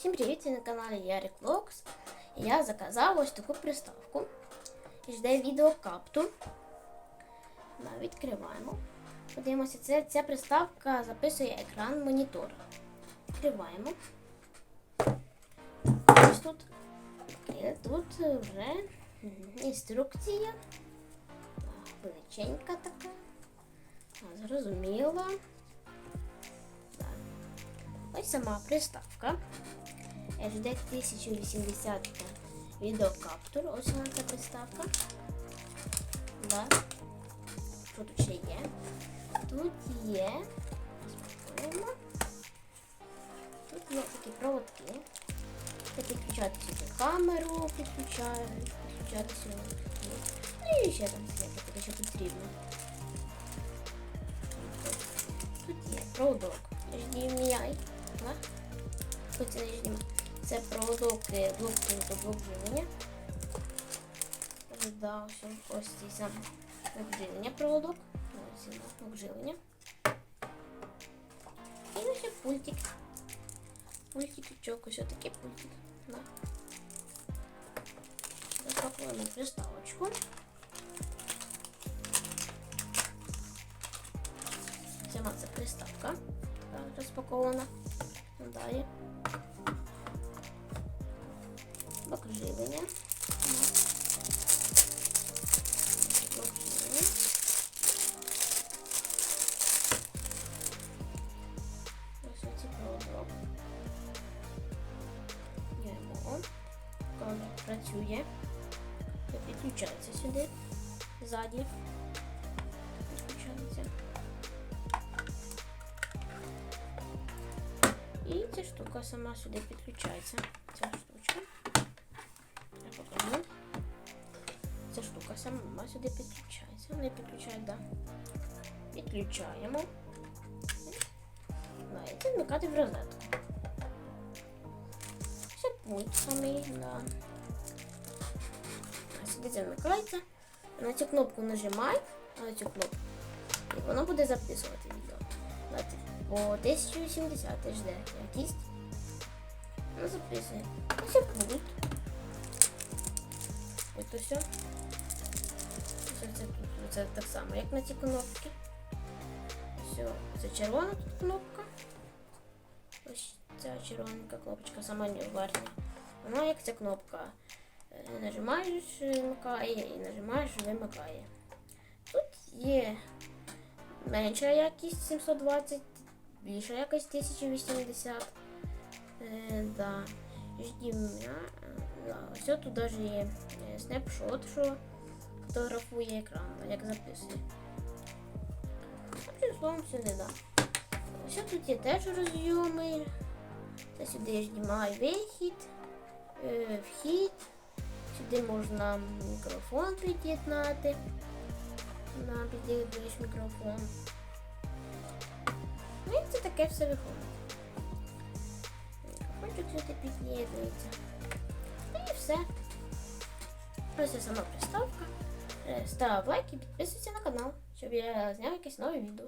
Всім привіт! Ви на каналі Ярик Влогс. І Я заказав ось таку приставку. Жде відео капту. Да, відкриваємо. Подивимося, це, ця приставка записує екран монітора. Відкриваємо. Ось тут. І тут вже інструкція. Величенька така. А, Зрозуміла. Ось сама приставка. HD 1080 відеокаптур. Ось вона ця приставка. Да. Тут ще є? Тут є. Спробуємо. Тут є такі проводки. Це підключати сюди камеру, підключаю, підключати сюди. Ну і ще там всяке таке, що потрібно. Тут є проводок HDMI. Да? Тут це HDMI. Це проводок е, блок до блок живлення. Да, ось, цей сам блок живлення проводок. Ось цей блок живлення. І ось пультик. Пультик, ось такий пультик. Да. Запакуємо приставочку. Сама це приставка. Розпакована. Далі. Живлення. Працює. Підключається сюди. Ззаді. Підключається. І ця штука сама сюди підключається. Ця сама сюди підключається. Не підключає, да. Підключаємо. Да, вмикати в розетку. Це пульт самий, да. А Сюди це. На цю кнопку нажимай, на цю кнопку. І воно буде записувати відео. По 1080 HD якість. Ну, записує. Ось пульт. Ось усе. Ось це так само, як на ці кнопки. Все, це червона тут кнопка. Ось ця червоненька кнопочка, сама не варта. Вона як ця кнопка. Е, Нажимаєш, вимикає і нажимаєш, вимикає. Тут є менша якість 720, більша якість 1080. Е, да. Е, Да. Ось тут навіть є е, снапшот, що фотографує екран, як записує. Одним словом, сюди, да. Ось тут є теж розйоми. Це сюди HDMI вихід, е, вхід. Сюди можна мікрофон під'єднати. На під'єднуєш мікрофон. Ну і це таке все виходить. Мікрофончик сюди під'єднується. І все. Ось це сама приставка. Е, Став лайк і підписуйся на канал, щоб я зняв якесь нове відео.